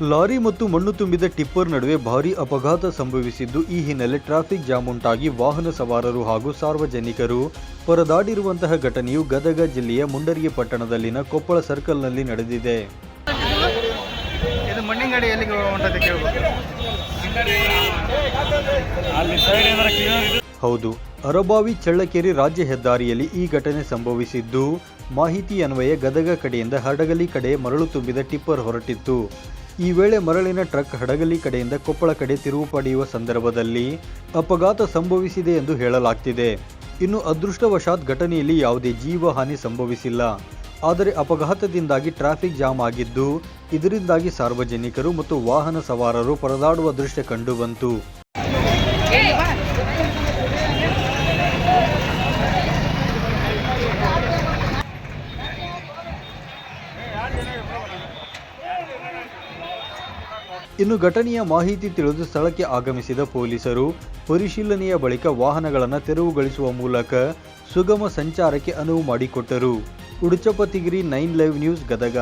Lorry ಮತ್ತು ಮಣ್ಣು ತುಂಬಿದ ಟಿಪ್ಪರ್ ನಡುವೆ ಭಾರೀ ಅಪಘಾತ ಸಂಭವಿಸಿದ್ದು ಈ ಹಿನ್ನೆಲೆ ಟ್ರಾಫಿಕ್ ಜಾಮ್ ಉಂಟಾಗಿ ವಾಹನ ಸವಾರರು ಹಾಗೂ ಸಾರ್ವಜನಿಕರು ಪರದಾಡಿರುವಂತಹ ಘಟನೆಯು ಗದಗ ಜಿಲ್ಲೆಯ ಮುಂಡರಿಗೆ ಪಟ್ಟಣದಲ್ಲಿನ ಕೊಪ್ಪಳ ಸರ್ಕಲ್ನಲ್ಲಿ ನಡೆದಿದೆ. ಹೌದು ಅರಬಾವಿ ಚಳ್ಳಕೆರೆ ರಾಜ್ಯ ಹೆದ್ದಾರಿಯಲ್ಲಿ ಈ ಘಟನೆ ಸಂಭವಿಸಿದ್ದು. ಮಾಹಿತಿ ಅನ್ವಯ ಗದಗ ಕಡೆಯಿಂದ ಹಡಗಲಿ ಕಡೆ ಮರಳು ತುಂಬಿದ ಟಿಪ್ಪರ್ ಹೊರಟಿತ್ತು. ಈ ವೇಳೆ ಮರಳಿನ ಟ್ರಕ್ ಹಡಗಲಿ ಕಡೆಯಿಂದ ಕೊಪ್ಪಳ ಕಡೆ ತಿರುವು ಪಡೆಯುವ ಸಂದರ್ಭದಲ್ಲಿ ಅಪಘಾತ ಸಂಭವಿಸಿದೆ ಎಂದು ಹೇಳಲಾಗ್ತಿದೆ. ಇನ್ನು ಅದೃಷ್ಟವಶಾತ್ ಘಟನೆಯಲ್ಲಿ ಯಾವುದೇ ಜೀವ ಹಾನಿ ಸಂಭವಿಸಿಲ್ಲ. ಆದರೆ ಅಪಘಾತದಿಂದಾಗಿ ಟ್ರಾಫಿಕ್ ಜಾಮ್ ಆಗಿದ್ದು, ಇದರಿಂದಾಗಿ ಸಾರ್ವಜನಿಕರು ಮತ್ತು ವಾಹನ ಸವಾರರು ಪರದಾಡುವ ದೃಶ್ಯ ಕಂಡುಬಂತು ಇನ್ನು ಘಟನೆಯ ಮಾಹಿತಿ ತಿಳಿದು ಸ್ಥಳಕ್ಕೆ ಆಗಮಿಸಿದ ಪೊಲೀಸರು ಪರಿಶೀಲನೆಯ ಬಳಿಕ ವಾಹನಗಳನ್ನು ತೆರವುಗೊಳಿಸುವ ಮೂಲಕ ಸುಗಮ ಸಂಚಾರಕ್ಕೆ ಅನುವು ಮಾಡಿಕೊಟ್ಟರು. ಉಡುಚಪತಿಗಿರಿ ನೈನ್ ಲೈವ್ ನ್ಯೂಸ್ ಗದಗ.